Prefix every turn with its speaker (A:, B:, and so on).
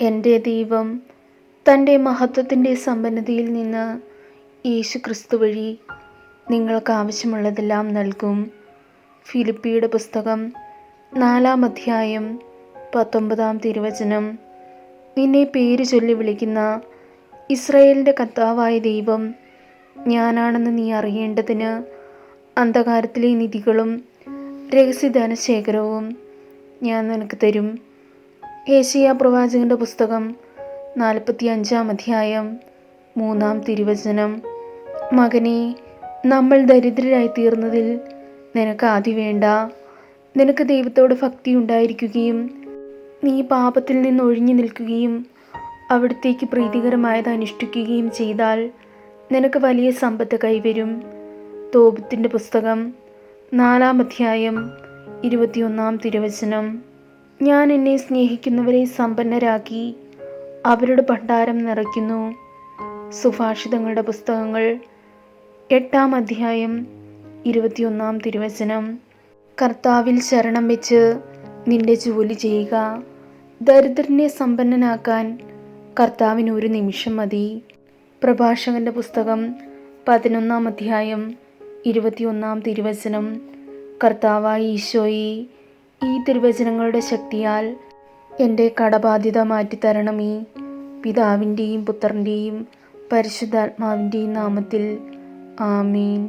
A: എന്റെ ദൈവം തന്റെ മഹത്വത്തിന്റെ സമ്പന്നതയിൽ നിന്ന് യേശു ക്രിസ്തു വഴി നിങ്ങൾക്ക് ആവശ്യമുള്ളതെല്ലാം നൽകും. ഫിലിപ്പിയുടെ പുസ്തകം നാലാം അധ്യായം പത്തൊമ്പതാം തിരുവചനം. നിന്നെ പേര് ചൊല്ലി വിളിക്കുന്ന ഇസ്രയേലിന്റെ കർത്താവായ ദൈവം ഞാനാണെന്ന് നീ അറിയേണ്ടതിന് അന്ധകാരത്തിലെ നിധികളും രഹസ്യധനശേഖരവും ഞാൻ നിനക്ക് തരും. ഏഷ്യ പ്രവാചകന്റെ പുസ്തകം നാൽപ്പത്തി അഞ്ചാം അധ്യായം മൂന്നാം തിരുവചനം. മകനെ നമ്മൾ ദരിദ്രരായി തീർന്നതിൽ നിനക്ക് ആദ്യ വേണ്ട. നിനക്ക് ദൈവത്തോട് ഭക്തി ഉണ്ടായിരിക്കുകയും നീ പാപത്തിൽ നിന്ന് ഒഴിഞ്ഞു നിൽക്കുകയും അവിടത്തേക്ക് പ്രീതികരമായത് അനുഷ്ഠിക്കുകയും ചെയ്താൽ നിനക്ക് വലിയ സമ്പത്ത് കൈവരും. തോപത്തിന്റെ പുസ്തകം നാലാം അധ്യായം ഇരുപത്തിയൊന്നാം തിരുവചനം. ഞാൻ എന്നെ സ്നേഹിക്കുന്നവരെ സമ്പന്നരാക്കി അവരുടെ ഭണ്ഡാരം നിറയ്ക്കുന്നു. സുഭാഷിതങ്ങളുടെ പുസ്തകങ്ങൾ എട്ടാം അധ്യായം ഇരുപത്തിയൊന്നാം തിരുവചനം. കർത്താവിൽ ശരണം വെച്ച് നിന്റെ ജോലി ചെയ്യുക. ദരിദ്രനെ സമ്പന്നനാക്കാൻ കർത്താവിന് ഒരു നിമിഷം മതി. പ്രഭാഷകന്റെ പുസ്തകം പതിനൊന്നാം അധ്യായം ഇരുപത്തിയൊന്നാം തിരുവചനം. കർത്താവായി ഈശോയെ ഈ തിരുവചനങ്ങളുടെ ശക്തിയാൽ എന്റെ കടബാധ്യത മാറ്റിത്തരണമേ പിതാവിന്റെയും പുത്രന്റെയും പരിശുദ്ധാത്മാവിന്റെയും നാമത്തിൽ. ആമീൻ.